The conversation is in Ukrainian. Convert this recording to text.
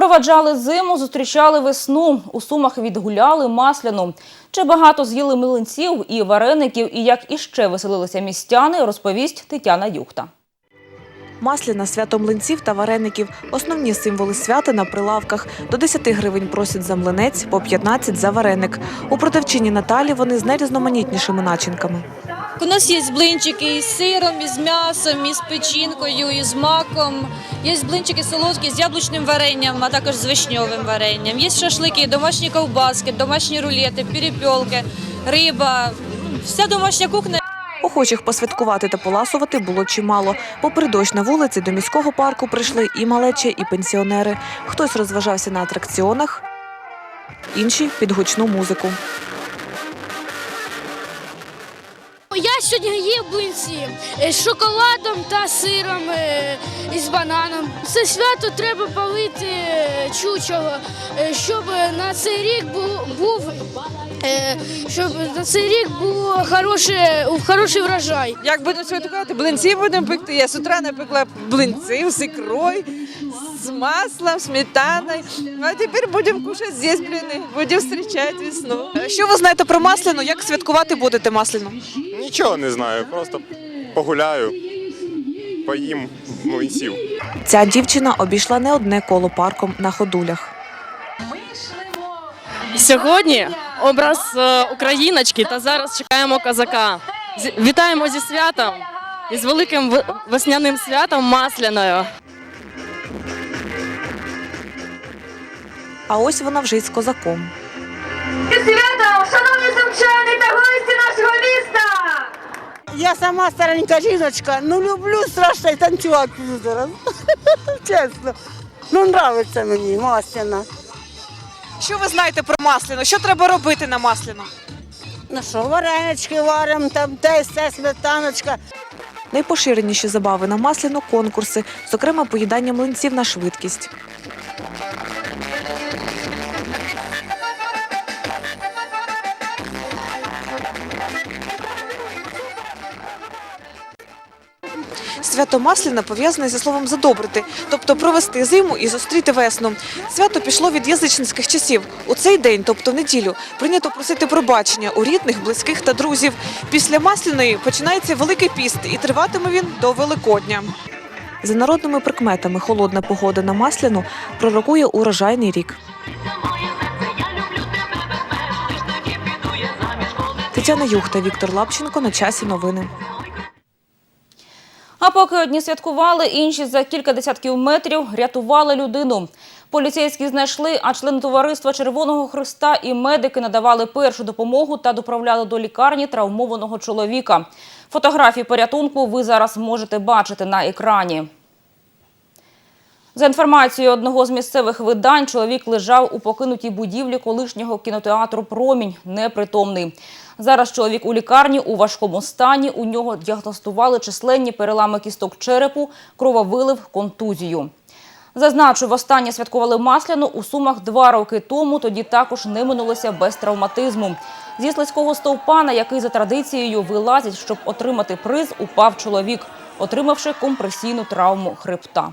Проваджали зиму, зустрічали весну. У Сумах відгуляли масляну. Чи багато з'їли млинців і вареників, і як іще веселилися містяни, розповість Тетяна Юхта. Масляна, свято млинців та вареників – основні символи свята на прилавках. До 10 гривень просять за млинець, по 15 – за вареник. У продавчині Наталі вони з найрізноманітнішими начинками. У нас є блинчики із сиром, із м'ясом, із печінкою, із маком. Є блинчики солодкі з яблучним варенням, а також з вишньовим варенням. Є шашлики, домашні ковбаски, домашні рулети, перепілки, риба. Вся домашня кухня. Охочих посвяткувати та поласувати було чимало. Попри дощ на вулиці до міського парку прийшли і малечі, і пенсіонери. Хтось розважався на атракціонах, інші – під гучну музику. Я сьогодні їв блинці е, з шоколадом та сиром е, і з бананом. Це свято треба палити е, чучого, щоб на цей рік був, був щоб на цей рік був хороший, хороший врожай. Як будемо святкувати? Блинці будемо пекти. Я з утра напекла блинці з ікрою, з маслом, сметаною. А тепер будемо кушати здесь блини, будемо зустрічати весну. Що ви знаєте про масляну? Як святкувати будете масляну? Нічого не знаю, просто погуляю, поїм млинців. Ця дівчина обійшла не одне коло парком на ходулях. Сьогодні образ е, україночки та зараз чекаємо козака. Вітаємо зі святом і з великим весняним святом масляною. А ось вона вже й з козаком. Свято, шановні сумчани та гості нашого! Я сама старенька жіночка, ну люблю страшно і танцювати зараз. Чесно. Ну, нравиться мені масляна. Що ви знаєте про масляну? Що треба робити на масляну? Ну що, варенички варимо, там те, все, сметаночка. Найпоширеніші забави на масляну – конкурси, зокрема поїдання млинців на швидкість. Свято Масляна пов'язане зі словом задобрити, тобто провести зиму і зустріти весну. Свято пішло від язичницьких часів. У цей день, тобто неділю, прийнято просити пробачення у рідних, близьких та друзів. Після Масляної починається Великий піст і триватиме він до Великодня. За народними прикметами холодна погода на Масляну пророкує урожайний рік. Тетяна Юхта, Віктор Лапченко. На часі новини. А поки одні святкували, інші за кілька десятків метрів рятували людину. Поліцейські знайшли, а члени товариства Червоного Христа і медики надавали першу допомогу та доправляли до лікарні травмованого чоловіка. Фотографії порятунку ви зараз можете бачити на екрані. За інформацією одного з місцевих видань, чоловік лежав у покинутій будівлі колишнього кінотеатру Промінь непритомний. Зараз чоловік у лікарні у важкому стані. У нього діагностували численні перелами кісток черепу, крововилив, контузію. Зазначу, востаннє святкували Масляну у Сумах два роки тому. Тоді також не минулося без травматизму. Зі слизького стовпа, на який за традицією вилазять, щоб отримати приз, упав чоловік, отримавши компресійну травму хребта.